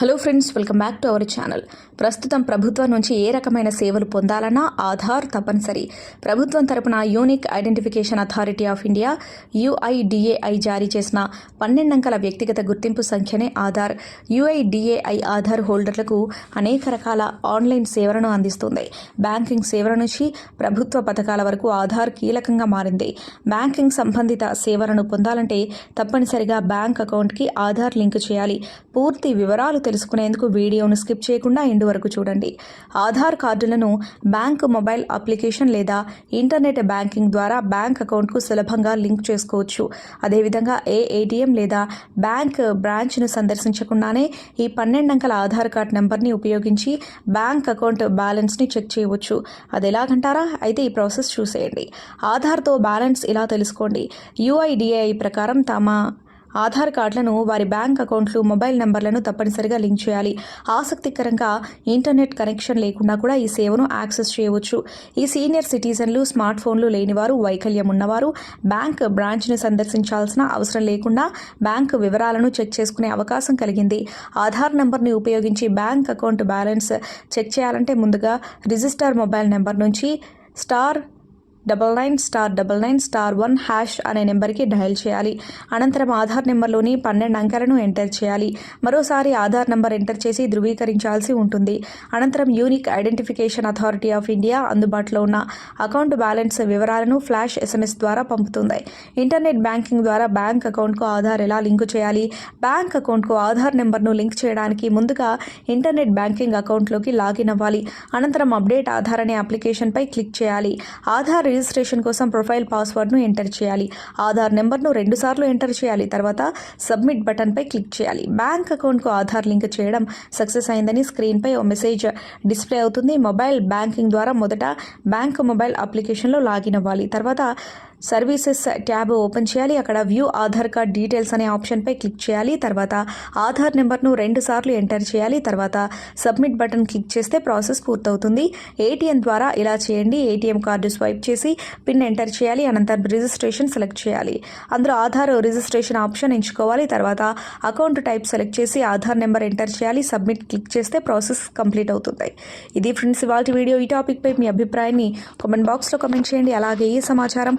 Hello friends welcome back to our channel. ప్రస్తుతం ప్రభుత్వం నుంచి ఏ రకమైన సేవలు పొందాలన్నా ఆధార్ తప్పనిసరి. ప్రభుత్వం తరపున unique identification authority of India UIDAI జారీ చేసిన పన్నెండంకల వ్యక్తిగత గుర్తింపు సంఖ్యనే ఆధార్. యుఐడిఏఐ ఆధార్ హోల్డర్లకు అనేక రకాల ఆన్లైన్ సేవలను అందిస్తుంది. బ్యాంకింగ్ సేవల నుంచి ప్రభుత్వ పథకాల వరకు ఆధార్ కీలకంగా మారింది. బ్యాంకింగ్ సంబంధిత సేవలను పొందాలంటే తప్పనిసరిగా బ్యాంక్ అకౌంట్కి ఆధార్ లింక్ చేయాలి. పూర్తి వివరాలు తెలుసుకునేందుకు వీడియోను స్కిప్ చేయకుండా ఎండు వరకు చూడండి. ఆధార్ కార్డులను బ్యాంక్ మొబైల్ అప్లికేషన్ లేదా ఇంటర్నెట్ బ్యాంకింగ్ ద్వారా బ్యాంక్ అకౌంట్కు సులభంగా లింక్ చేసుకోవచ్చు. అదేవిధంగా ఏ ఏటీఎం లేదా బ్యాంక్ బ్రాంచ్ను సందర్శించకుండానే ఈ పన్నెండు అంకల ఆధార్ కార్డ్ నెంబర్ని ఉపయోగించి బ్యాంక్ అకౌంట్ బ్యాలెన్స్ని చెక్ చేయవచ్చు. అది ఎలాగంటారా? అయితే ఈ ప్రాసెస్ చూసేయండి. ఆధార్తో బ్యాలెన్స్ ఇలా తెలుసుకోండి. యుఐడిఏఐ ప్రకారం తమ ఆధార్ కార్డులను వారి బ్యాంక్ అకౌంట్లు మొబైల్ నెంబర్లను తప్పనిసరిగా లింక్ చేయాలి. ఆసక్తికరంగా ఇంటర్నెట్ కనెక్షన్ లేకుండా కూడా ఈ సేవను యాక్సెస్ చేయవచ్చు. ఈ సీనియర్ సిటిజన్లు స్మార్ట్ ఫోన్లు లేనివారు వైకల్యం ఉన్నవారు బ్యాంక్ బ్రాంచ్ని సందర్శించాల్సిన అవసరం లేకుండా బ్యాంక్ వివరాలను చెక్ చేసుకునే అవకాశం కలిగింది. ఆధార్ నెంబర్ని ఉపయోగించి బ్యాంక్ అకౌంట్ బ్యాలెన్స్ చెక్ చేయాలంటే ముందుగా రిజిస్టర్ మొబైల్ నెంబర్ నుంచి star double nine star double nine star one hash అనే నెంబర్కి డయల్ చేయాలి. అనంతరం ఆధార్ నెంబర్లోని పన్నెండు అంకెలను ఎంటర్ చేయాలి. మరోసారి ఆధార్ నెంబర్ ఎంటర్ చేసి ధృవీకరించాల్సి ఉంటుంది. అనంతరం unique identification authority of India అందుబాటులో ఉన్న అకౌంట్ బ్యాలెన్స్ వివరాలను ఫ్లాష్ ఎస్ఎంఎస్ ద్వారా పంపుతుంది. ఇంటర్నెట్ బ్యాంకింగ్ ద్వారా బ్యాంక్ అకౌంట్కు ఆధార్ ఎలా లింకు చేయాలి? బ్యాంక్ అకౌంట్కు ఆధార్ నెంబర్ను లింక్ చేయడానికి ముందుగా ఇంటర్నెట్ బ్యాంకింగ్ అకౌంట్లోకి లాగిన్ అవ్వాలి. అనంతరం అప్డేట్ ఆధార్ అనే అప్లికేషన్పై క్లిక్ చేయాలి. ఆధార్ రిజిస్ట్రేషన్ కోసం ప్రొఫైల్ పాస్వర్డ్ను ఎంటర్ చేయాలి. ఆధార్ నెంబర్ను రెండుసార్లు ఎంటర్ చేయాలి. తర్వాత సబ్మిట్ బటన్పై క్లిక్ చేయాలి. బ్యాంక్ అకౌంట్కు ఆధార్ లింక్ చేయడం సక్సెస్ అయిందని స్క్రీన్పై ఓ మెసేజ్ డిస్ప్లే అవుతుంది. మొబైల్ బ్యాంకింగ్ ద్వారా మొదట బ్యాంక్ మొబైల్ అప్లికేషన్లో లాగిన్ అవ్వాలి. తర్వాత సర్వీసెస్ ట్యాబ్ ఓపెన్ చేయాలి. అక్కడ వ్యూ ఆధార్ కార్డ్ డీటెయిల్స్ అనే ఆప్షన్పై క్లిక్ చేయాలి. తర్వాత ఆధార్ నెంబర్ను రెండు సార్లు ఎంటర్ చేయాలి. తర్వాత సబ్మిట్ బటన్ క్లిక్ చేస్తే ప్రాసెస్ పూర్తవుతుంది. ఏటీఎం ద్వారా ఇలా చేయండి. ఏటీఎం కార్డు స్వైప్ చేసి పిన్ ఎంటర్ చేయాలి. అనంతరం రిజిస్ట్రేషన్ సెలెక్ట్ చేయాలి. అందులో ఆధార్ రిజిస్ట్రేషన్ ఆప్షన్ ఎంచుకోవాలి. తర్వాత అకౌంట్ టైప్ సెలెక్ట్ చేసి ఆధార్ నెంబర్ ఎంటర్ చేయాలి. సబ్మిట్ క్లిక్ చేస్తే ప్రాసెస్ కంప్లీట్ అవుతుంది. ఇది ఫ్రెండ్స్ ఇవాళ వీడియో ఈ టాపిక్పై మీ అభిప్రాయాన్ని కామెంట్ బాక్స్లో కామెంట్ చేయండి. అలాగే ఈ సమాచారం